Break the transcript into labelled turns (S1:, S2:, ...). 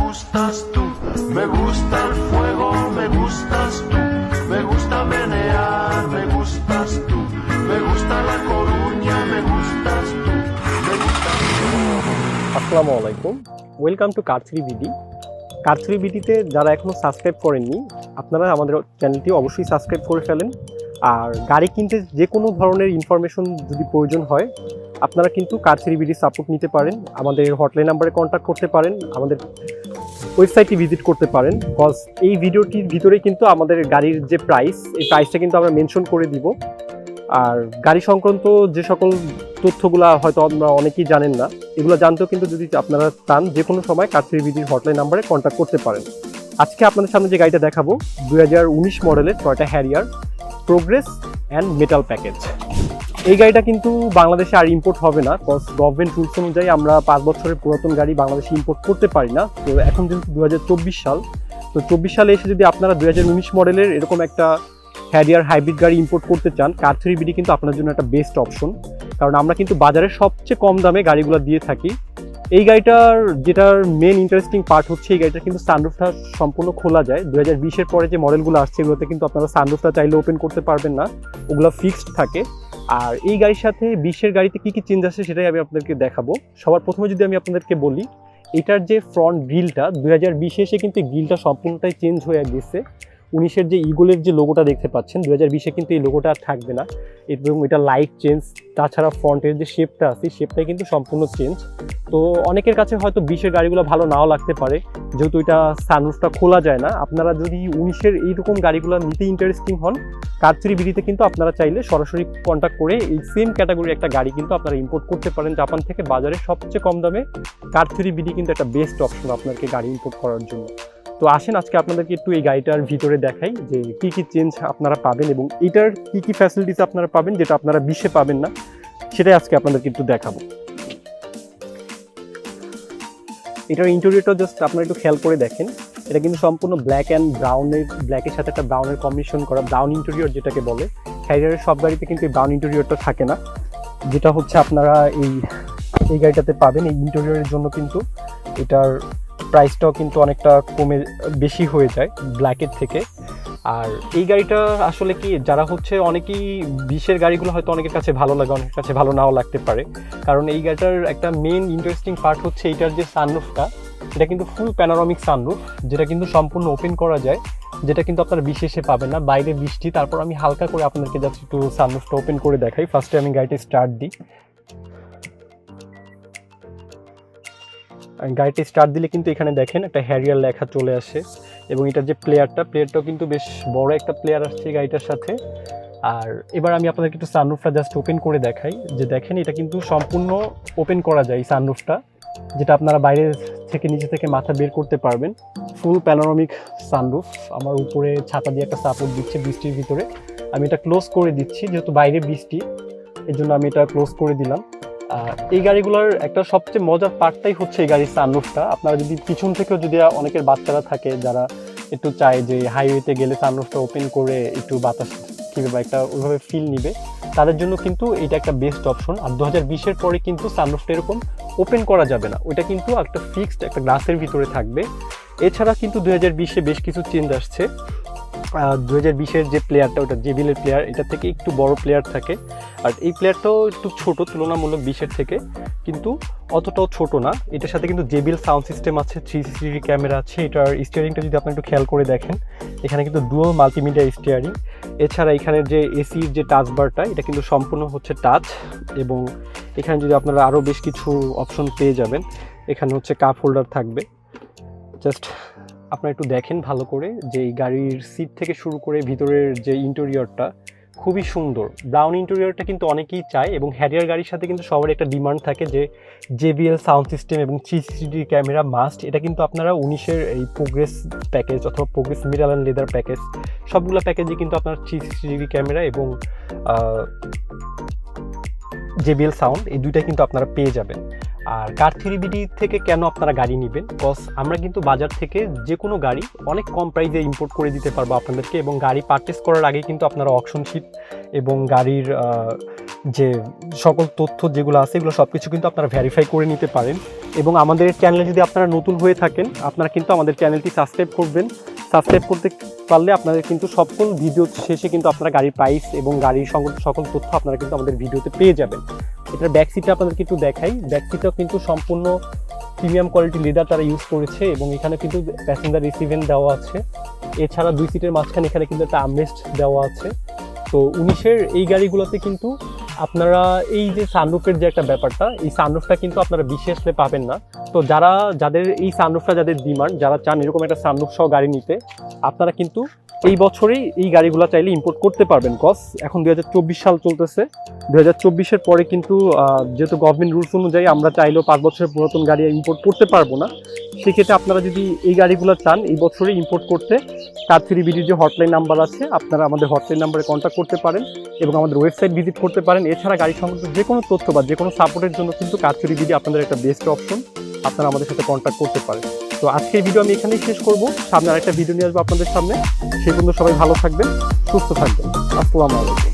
S1: gustas tú, me gusta el fuego, me gustas tú, me gusta menear, me gustas tú, me gusta la coruña, me gustas tú, me gusta
S2: আসসালামু আলাইকুম। Welcome to car three BD car three বিডিতে যারা এখনও subscribe করেননি আপনারা আমাদের চ্যানেলটি অবশ্যই subscribe করে ফেলেন। আর গাড়ি কিনতে যে কোনো ধরনের ইনফরমেশন যদি প্রয়োজন হয় আপনারা কিন্তু কার থ্রি বিডি সাপোর্ট নিতে পারেন। আমাদের হটলাইন নাম্বারে কন্ট্যাক্ট করতে পারেন। আমাদের ওয়েবসাইটটি ভিজিট করতে পারেন কজ এই ভিডিওটির ভিতরে কিন্তু আমাদের গাড়ির যে প্রাইস এই প্রাইসটা কিন্তু আমরা মেনশন করে দিব। আর গাড়ি সংক্রান্ত যে সকল তথ্যগুলো হয়তো আমরা অনেকেই জানেন না, এগুলো জানতেও কিন্তু যদি আপনারা চান যে কোনো সময় কাছের বিডির হটলাইন নাম্বারে কন্ট্যাক্ট করতে পারেন। আজকে আপনাদের সামনে যে গাড়িটা দেখাবো, দুই হাজার উনিশ মডেলের Toyota Harrier progress and metal package এই গাড়িটা কিন্তু বাংলাদেশে আর ইম্পোর্ট হবে না কজ গভর্নমেন্ট রুলস অনুযায়ী আমরা পাঁচ বছরের পুরাতন গাড়ি বাংলাদেশে ইম্পোর্ট করতে পারি না। তো এখন যেহেতু দু হাজার চব্বিশ সাল, তো চব্বিশ সালে এসে যদি আপনারা দু হাজার উনিশ মডেলের এরকম একটা হ্যারিয়ার হাইব্রিড গাড়ি ইম্পোর্ট করতে চান কার থ্রি বিডি কিন্তু আপনার জন্য একটা বেস্ট অপশন কারণ আমরা কিন্তু বাজারে সবচেয়ে কম দামে গাড়িগুলো দিয়ে থাকি। এই গাড়িটার যেটার মেন ইন্টারেস্টিং পার্ট হচ্ছে এই গাড়িটা কিন্তু সানরুফটা সম্পূর্ণ খোলা যায়। দু হাজার বিশের পরে যে মডেলগুলো আসছে, এগুলোতে কিন্তু আপনারা সানরুফটা চাইলে ওপেন করতে পারবেন না। ওগুলো ফিক্সড থাকে। আর এই গাড়ির সাথে বিশ্বের গাড়িতে কি কী চেঞ্জ আছে সেটাই আমি আপনাদেরকে দেখাবো। সবার প্রথমে যদি আমি আপনাদেরকে বলি, এটার যে ফ্রন্ট গ্রিলটা দু হাজার বিশে এসে কিন্তু গ্রিলটা সম্পূর্ণটাই চেঞ্জ হয়ে গেছে। উনিশের যে ইগোলের যে লোগোটা দেখতে পাচ্ছেন দু হাজার বিশে কিন্তু এই লোগোটা আর থাকবে না। এবং এটা লাইট চেঞ্জ তাছাড়া ফ্রন্টের যে শেপটা আছে শেপটাই কিন্তু সম্পূর্ণ চেঞ্জ তো অনেকের কাছে হয়তো বিশের গাড়িগুলো ভালো নাও লাগতে পারে, যেহেতু এটা সানরুফটা খোলা যায় না। আপনারা যদি উনিশের এইরকম গাড়িগুলো নিতে ইন্টারেস্টিং হন কারচুরি বিড়িতে কিন্তু আপনারা চাইলে সরাসরি কন্ট্যাক্ট করে এই সেম ক্যাটাগরির একটা গাড়ি কিন্তু আপনারা ইম্পোর্ট করতে পারেন। জাপান থেকে বাজারে সবচেয়ে কম দামে কারচুরি বিড়ি কিন্তু একটা বেস্ট অপশন আপনাকে গাড়ি ইম্পোর্ট করার জন্য। তো আসেন, আজকে আপনাদেরকে একটু এই গাড়িটার ভিতরে দেখাই যে কি কি চেঞ্জ আপনারা পাবেন এবং এটার কি কি ফ্যাসিলিটিস আপনারা পাবেন যেটা আপনারা বিশে পাবেন না, সেটাই আজকে আপনাদেরকে একটু দেখাবো। এটার ইন্টেরিয়রটা জাস্ট আপনারা একটু খেয়াল করে দেখেন, এটা কিন্তু সম্পূর্ণ ব্ল্যাক অ্যান্ড ব্রাউনের ব্ল্যাকের সাথে একটা ব্রাউনের কম্বিনেশন করা ব্রাউন ইন্টেরিয়র যেটাকে বলে। ক্যারিয়ারের সব গাড়িতে কিন্তু এই ব্রাউন ইন্টেরিয়রটা থাকে না, যেটা হচ্ছে আপনারা এই এই গাড়িটাতে পাবেন, এই ইন্টেরিয়রের জন্য কিন্তু এটার প্রাইসটাও কিন্তু অনেকটা কমে, বেশি হয়ে যায় ব্ল্যাকের থেকে। আর এই গাড়িটা আসলে কি, যারা হচ্ছে অনেকেই বিশের গাড়িগুলো হয়তো অনেকের কাছে ভালো লাগে, অনেকের কাছে ভালো নাও লাগতে পারে। কারণ এই গাড়িটার একটা মেন ইন্টারেস্টিং পার্ট হচ্ছে এইটার যে সানরুফটা এটা কিন্তু ফুল প্যানোরামিক সানরুফ যেটা কিন্তু সম্পূর্ণ ওপেন করা যায়, যেটা কিন্তু আপনারা বিশেষে পাবেন না। বাইরে বৃষ্টি, তারপর আমি হালকা করে আপনাদেরকে যাচ্ছি একটু সানরুফটা ওপেন করে দেখাই। ফার্স্টে আমি গাড়িটা স্টার্ট দিই। গাড়িটি স্টার্ট দিলে কিন্তু এখানে দেখেন একটা হ্যারিয়ার লেখা চলে আসে এবং এটার যে প্লেয়ারটা প্লেয়ারটাও কিন্তু বেশ বড় একটা প্লেয়ার আসছে গাড়িটার সাথে। আর এবার আমি আপনাদেরকে একটু সানরুফটা জাস্ট ওপেন করে দেখাই যে দেখেন এটা কিন্তু সম্পূর্ণ ওপেন করা যায় সানরুফটা যেটা আপনারা বাইরে থেকে, নিচে থেকে মাথা বের করতে পারবেন। ফুল প্যানোরামিক সানরুফ আমার উপরে ছাতা দিয়ে একটা সাপোর্ট দিচ্ছে বৃষ্টির ভিতরে। আমি এটা ক্লোজ করে দিচ্ছি, যেহেতু বাইরে বৃষ্টি এই জন্য আমি এটা ক্লোজ করে দিলাম। এই গাড়িগুলোর একটা সবচেয়ে মজার পার্টটাই হচ্ছে এই গাড়ির সানরুফটা আপনারা যদি পিছন থেকেও যদি অনেকের বাচ্চারা থাকে, যারা একটু চায় যে হাইওয়েতে গেলে সানরুফটা ওপেন করে একটু বাতাস কিবে বা একটা ওইভাবে ফিল নিবে, তাদের জন্য কিন্তু এটা একটা বেস্ট অপশন আর দু হাজার বিশের পরে কিন্তু সানরুফটা এরকম ওপেন করা যাবে না। ওইটা কিন্তু একটা ফিক্সড একটা গ্লাসের ভিতরে থাকবে। এছাড়া কিন্তু দু হাজার বিশে বেশ কিছু চেঞ্জ আসছে। দু হাজার বিশের যে প্লেয়ারটা ওটা জেবিলের প্লেয়ার এটা থেকে একটু বড় প্লেয়ার থাকে। আর এই প্লেয়ারটাও একটু ছোট, তুলনামূলক বিশের থেকে। কিন্তু অতটাও ছোট না। এটার সাথে কিন্তু জেবিল সাউন্ড সিস্টেম আছে থ্রি সিসিটিভি ক্যামেরা আছে, এটার স্টিয়ারিংটা যদি আপনি একটু খেয়াল করে দেখেন, এখানে কিন্তু ডুয়াল মাল্টিমিডিয়া স্টিয়ারিং এছাড়া এখানে যে এসির যে টাচ বারটা এটা কিন্তু সম্পূর্ণ হচ্ছে টাচ এবং এখানে যদি আপনারা আরও বেশ কিছু অপশন পেয়ে যাবেন, এখানে হচ্ছে কাপ হোল্ডার থাকবে। জাস্ট আপনারা একটু দেখেন ভালো করে যে এই গাড়ির সিট থেকে শুরু করে ভিতরের যে ইন্টেরিয়রটা খুবই সুন্দর। ব্রাউন ইন্টেরিয়রটা কিন্তু অনেকেই চায় এবং হ্যারিয়ার গাড়ির সাথে কিন্তু সবার একটা ডিমান্ড থাকে যে জেবিএল সাউন্ড সিস্টেম এবং সিসিডি ক্যামেরা মাস্ট এটা কিন্তু আপনারা উনিশের এই প্রোগ্রেস প্যাকেজ অথবা progress metal and leather package সবগুলো প্যাকেজে কিন্তু আপনার সিসিডি ক্যামেরা এবং জেবিএল সাউন্ড এই দুইটা কিন্তু আপনারা পেয়ে যাবেন। আর কার থ্রি বিডি থেকে কেন আপনারা গাড়ি নেবেন? কজ আমরা কিন্তু বাজার থেকে যে কোনো গাড়ি অনেক কম প্রাইসে ইম্পোর্ট করে দিতে পারব আপনাদেরকে এবং গাড়ি পারচেস করার আগে কিন্তু আপনারা অকশন শিট এবং গাড়ির যে সকল তথ্য যেগুলো আছে এগুলো সব কিছু কিন্তু আপনারা ভেরিফাই করে নিতে পারেন। এবং আমাদের চ্যানেলে যদি আপনারা নতুন হয়ে থাকেন, আপনারা কিন্তু আমাদের চ্যানেলটি সাবস্ক্রাইব করবেন। সাবস্ক্রাইব করতে পারলে আপনাদের কিন্তু সকল ভিডিও শেষে কিন্তু আপনারা গাড়ির প্রাইস এবং গাড়ির সকল তথ্য আপনারা কিন্তু আমাদের ভিডিওতে পেয়ে যাবেন। এটার ব্যাক সিটটা আপনাদেরকে একটু দেখাই। ব্যাক সিটটাও কিন্তু সম্পূর্ণ প্রিমিয়াম কোয়ালিটি লিডার তারা ইউজ করেছে এবং এখানে কিন্তু প্যাসেঞ্জার রিসিভেন্ট দেওয়া আছে। এছাড়া দুই সিটের মাঝখানে এখানে কিন্তু একটা আমরেস্ট দেওয়া আছে। তো উনিশের এই গাড়িগুলোতে কিন্তু আপনারা এই যে সানরুফের যে একটা ব্যাপারটা, এই সানরুফটা কিন্তু আপনারা বিশেষলে পাবেন না। তো যারা, যাদের এই সানরুফটা যাদের ডিমান্ড যারা চান এরকম একটা সানরুফ সহ গাড়ি নিতে, আপনারা কিন্তু এই বছরেই এই গাড়িগুলো চাইলে ইম্পোর্ট করতে পারবেন কস এখন দু হাজার চব্বিশ সাল চলতেছে। দুই হাজার চব্বিশের পরে কিন্তু যেহেতু গভর্নমেন্ট রুলস অনুযায়ী আমরা চাইলেও পাঁচ বছরের পুরাতন গাড়ি ইম্পোর্ট করতে পারব না, সেক্ষেত্রে আপনারা যদি এই গাড়িগুলো চান, এই বছরেই ইম্পোর্ট করতে কার থ্রি বিডির যে হটলাইন নাম্বার আছে, আপনারা আমাদের হটলাইন নাম্বারে কন্ট্যাক্ট করতে পারেন এবং আমাদের ওয়েবসাইট ভিজিট করতে পারেন। এছাড়া গাড়ি সংক্রান্ত যে কোনো তথ্য বা যে কোনো সাপোর্টের জন্য কিন্তু থ্রি বিডি আপনাদের একটা বেস্ট অপশন আপনারা আমাদের সাথে কন্ট্যাক্ট করতে পারেন। তো আজকের ভিডিও আমি এখানেই শেষ করব। সামনে আরেকটা ভিডিও নিয়ে আসব আপনাদের সামনে। সেই পর্যন্ত সবাই ভালো থাকবেন, সুস্থ থাকবেন। আসসালামু আলাইকুম।